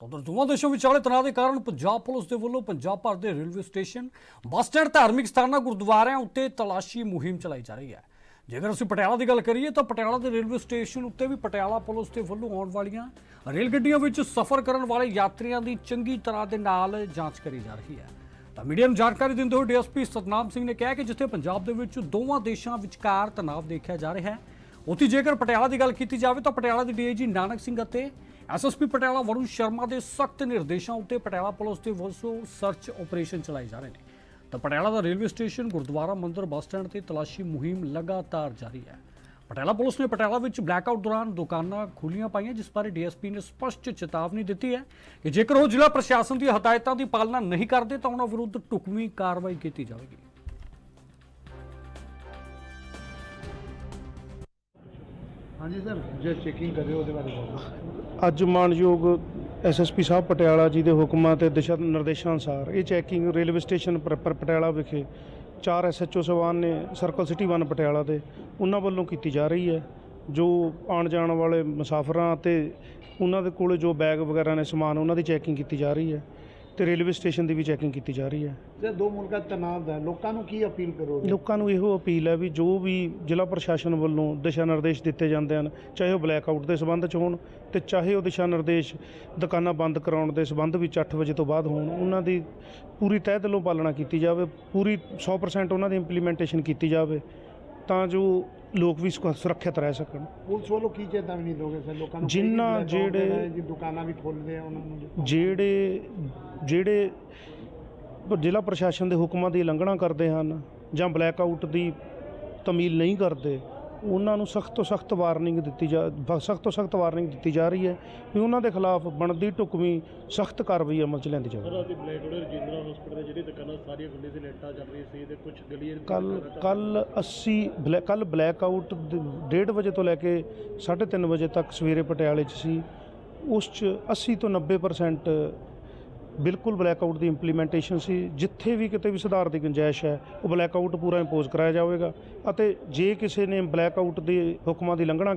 ਉਧਰ ਦੋਵਾਂ ਦੇਸ਼ਾਂ ਵਿਚਾਲੇ ਤਣਾਅ ਦੇ ਕਾਰਨ ਪੰਜਾਬ ਪੁਲਿਸ ਦੇ ਵੱਲੋਂ ਪੰਜਾਬ ਭਰ ਦੇ ਰੇਲਵੇ ਸਟੇਸ਼ਨ, ਬੱਸ ਸਟੈਂਡ ਧਾਰਮਿਕ ਸਥਾਨਾਂ, ਗੁਰਦੁਆਰਿਆਂ ਉੱਤੇ ਤਲਾਸ਼ੀ ਮੁਹਿੰਮ ਚਲਾਈ ਜਾ ਰਹੀ ਹੈ। ਜੇਕਰ ਅਸੀਂ ਪਟਿਆਲਾ ਦੀ ਗੱਲ ਕਰੀਏ ਤਾਂ ਪਟਿਆਲਾ ਦੇ ਰੇਲਵੇ ਸਟੇਸ਼ਨ ਉੱਤੇ ਵੀ ਪਟਿਆਲਾ ਪੁਲਿਸ ਦੇ ਵੱਲੋਂ ਆਉਣ ਵਾਲੀਆਂ ਰੇਲ ਗੱਡੀਆਂ ਵਿੱਚ ਸਫ਼ਰ ਕਰਨ ਵਾਲੇ ਯਾਤਰੀਆਂ ਦੀ ਚੰਗੀ ਤਰ੍ਹਾਂ ਦੇ ਨਾਲ ਜਾਂਚ ਕਰੀ ਜਾ ਰਹੀ ਹੈ। ਤਾਂ ਮੀਡੀਆ ਨੂੰ ਜਾਣਕਾਰੀ ਦਿੰਦੇ ਹੋਏ ਡੀਐਸਪੀ ਸਤਨਾਮ ਸਿੰਘ ਨੇ ਕਿਹਾ ਕਿ ਜਿੱਥੇ ਪੰਜਾਬ ਦੇ ਵਿੱਚ ਦੋਵਾਂ ਦੇਸ਼ਾਂ ਵਿਚਕਾਰ ਤਣਾਅ ਦੇਖਿਆ ਜਾ ਰਿਹਾ ਹੈ, ਉੱਥੇ ਜੇਕਰ ਪਟਿਆਲਾ ਦੀ ਗੱਲ ਕੀਤੀ ਜਾਵੇ ਤਾਂ ਪਟਿਆਲਾ ਦੇ ਡੀਆਈਜੀ ਨਾਨਕ ਸਿੰਘ ਅਤੇ ਐਸਐਸਪੀ ਪਟਿਆਲਾ ਵਰੁਣ ਸ਼ਰਮਾ ਦੇ ਸਖਤ ਨਿਰਦੇਸ਼ਾਂ ਉੱਤੇ ਪਟਿਆਲਾ ਪੁਲਿਸ ਦੇ ਵੱਲੋਂ ਸਰਚ ਆਪਰੇਸ਼ਨ ਚਲਾਏ ਜਾ ਰਹੇ ਨੇ। ਤਾਂ ਪਟਿਆਲਾ ਦਾ ਰੇਲਵੇ ਸਟੇਸ਼ਨ, ਗੁਰਦੁਆਰਾ, ਮੰਦਿਰ, ਬੱਸ ਸਟੈਂਡ ਤੇ ਤਲਾਸ਼ੀ ਮੁਹਿੰਮ ਲਗਾਤਾਰ ਜਾਰੀ ਹੈ। ਪਟਿਆਲਾ ਪੁਲਿਸ ਨੇ ਪਟਿਆਲਾ ਵਿੱਚ ਬਲੈਕਆਊਟ ਦੌਰਾਨ ਦੁਕਾਨਾਂ ਖੁੱਲੀਆਂ ਪਾਈਆਂ, ਜਿਸ ਬਾਰੇ ਡੀਐਸਪੀ ਨੇ ਸਪਸ਼ਟ ਚੇਤਾਵਨੀ ਦਿੱਤੀ ਹੈ ਕਿ ਜੇਕਰ ਉਹ ਜ਼ਿਲ੍ਹਾ ਪ੍ਰਸ਼ਾਸਨ ਦੀ ਹਦਾਇਤਾਂ ਦੀ ਪਾਲਣਾ ਨਹੀਂ ਕਰਦੇ, ਤਾਂ ਉਹਨਾਂ ਵਿਰੁੱਧ ਢੁਕਵੀਂ ਕਾਰਵਾਈ ਕੀਤੀ ਜਾਵੇਗੀ। ਹਾਂਜੀ ਸਰ, ਜੇ ਚੈਕਿੰਗ ਕਰ ਰਹੇ ਹੋ ਉਹਦੇ ਬਾਰੇ ਦੱਸੋ ਅੱਜ ਮਾਨਯੋਗ ਐਸਐਸਪੀ ਸਾਹਿਬ ਪਟਿਆਲਾ ਜੀ ਦੇ ਹੁਕਮਾਂ ਤੇ ਦਿਸ਼ਾ ਨਿਰਦੇਸ਼ਾਂ ਅਨੁਸਾਰ ਇਹ ਚੈਕਿੰਗ ਰੇਲਵੇ ਸਟੇਸ਼ਨ ਪਰ ਪਟਿਆਲਾ ਵਿਖੇ ਚਾਰ ਐਸਐਚਓ ਸਵਾਨ ਨੇ ਸਰਕਲ ਸਿਟੀ 1 ਪਟਿਆਲਾ ਦੇ, ਉਹਨਾਂ ਵੱਲੋਂ ਕੀਤੀ ਜਾ ਰਹੀ ਹੈ। ਜੋ ਆਉਣ ਜਾਣ ਵਾਲੇ ਮੁਸਾਫਰਾਂ ਅਤੇ ਉਹਨਾਂ ਦੇ ਕੋਲੇ ਜੋ ਬੈਗ ਵਗੈਰਾ ਨੇ ਸਮਾਨ, ਉਹਨਾਂ ਦੀ ਚੈਕਿੰਗ ਕੀਤੀ ਜਾ ਰਹੀ ਹੈ। ਤੇ ਰੇਲਵੇ ਸਟੇਸ਼ਨ ਦੀ ਵੀ ਚੈਕਿੰਗ ਕੀਤੀ ਜਾ ਰਹੀ ਹੈ। ਜੇ ਦੋ ਮੁਲਕਾਂ ਤਣਾਅ ਦਾ ਹੈ, ਲੋਕਾਂ ਨੂੰ ਕੀ ਅਪੀਲ ਕਰੋਗੇ? ਲੋਕਾਂ ਨੂੰ ਇਹੋ ਅਪੀਲ ਹੈ ਵੀ ਜੋ ਵੀ ਜ਼ਿਲ੍ਹਾ ਪ੍ਰਸ਼ਾਸਨ ਵੱਲੋਂ ਦਿਸ਼ਾ ਨਿਰਦੇਸ਼ ਦਿੱਤੇ ਜਾਂਦੇ ਹਨ ਚਾਹੇ ਉਹ ਬਲੈਕਆਊਟ ਦੇ ਸੰਬੰਧ 'ਚ ਹੋਣ ਤੇ ਚਾਹੇ ਉਹ ਦਿਸ਼ਾ ਨਿਰਦੇਸ਼ ਦੁਕਾਨਾਂ ਬੰਦ ਕਰਾਉਣ ਦੇ ਸੰਬੰਧ ਵਿੱਚ 8 ਵਜੇ ਤੋਂ ਬਾਅਦ ਹੋਣ ਉਹਨਾਂ ਦੀ ਪੂਰੀ ਤਹਿ ਦਿਲੋਂ ਪਾਲਣਾ ਕੀਤੀ ਜਾਵੇ ਪੂਰੀ 100% ਉਹਨਾਂ ਦੀ ਇੰਪਲੀਮੈਂਟੇਸ਼ਨ ਕੀਤੀ ਜਾਵੇ। ਤਾਂ ਜੋ ਲੋਕ ਵੀ ਸੁਖ- ਸੁਰੱਖਿਅਤ ਰਹਿ ਸਕਣ। ਪੁਲਿਸ ਵੱਲੋਂ ਕੀ ਚੇਤਾਵਨੀ ਦੋਗੇ ਸਰ? ਲੋਕਾਂ ਨੂੰ ਜਿਨ੍ਹਾਂ ਕਈ ਜਿਹੜੇ- ਹੈ, ਜੀ ਦੁਕਾਨਾਂ ਵੀ ਖੋਲ੍ਹਦੇ ਆ ਉਹਨਾਂ ਨੂੰ ਜਿਹੜੇ ਜਿਹੜੇ ਜ਼ਿਲ੍ਹਾ ਪ੍ਰਸ਼ਾਸਨ ਦੇ ਹੁਕਮਾਂ ਦੀ ਉਲੰਘਣਾ ਕਰਦੇ ਹਨ ਜਾਂ ਬਲੈਕਆਊਟ ਦੀ ਤਮੀਲ ਨਹੀਂ ਕਰਦੇ ਉਹਨਾਂ ਨੂੰ ਸਖਤ ਤੋਂ ਸਖਤ ਵਾਰਨਿੰਗ ਦਿੱਤੀ ਜਾ ਸਖਤ ਤੋਂ ਸਖਤ ਵਾਰਨਿੰਗ ਦਿੱਤੀ ਜਾ ਰਹੀ ਹੈ ਵੀ ਉਹਨਾਂ ਦੇ ਖਿਲਾਫ ਬਣਦੀ ਢੁਕਵੀਂ ਸਖਤ ਕਾਰਵਾਈ ਅਮਲ 'ਚ ਲਿਆਂਦੀ ਜਾਵੇ। ਸਰ ਅੱਜ ਬਲੈਕਆਊਟ ਰਜਿੰਦਰਾ ਹਸਪੀਟਲ ਦੇ ਜਿਹੜੇ ਦੁਕਾਨਾਂ ਸਾਰੀਆਂ ਖੁੱਲ੍ਹੀ ਸੀ ਲਾਈਟਾਂ ਚੱਲ ਰਹੀ ਸੀ ਤੇ ਕੁਝ ਗਲੀਆਂ ਦੀ ਕੱਲ ਕੱਲ 80 ਬਲੈ ਕੱਲ ਬਲੈਕਆਊਟ 1:30 ਵਜੇ ਤੋਂ ਲੈ ਕੇ 3:30 ਵਜੇ ਤੱਕ ਸਵੇਰੇ ਪਟਿਆਲੇ 'ਚ ਸੀ। ਉਸ 'ਚ 80 ਤੋਂ 90% ਬਿਲਕੁਲ ਬਲੈਕਆਊਟ ਦੀ ਇੰਪਲੀਮੈਂਟੇਸ਼ਨ ਸੀ। ਜਿੱਥੇ ਵੀ ਕਿਤੇ ਵੀ ਸੁਧਾਰ ਦੀ ਗੁੰਜਾਇਸ਼ ਹੈ, ਉਹ ਬਲੈਕਆਊਟ ਪੂਰਾ ਇੰਪੋਜ਼ ਕਰਾਇਆ ਜਾਵੇਗਾ। ਅਤੇ ਜੇ ਕਿਸੇ ਨੇ ਬਲੈਕਆਊਟ ਦੇ ਹੁਕਮਾਂ ਦੀ ਲੰਘਣਾ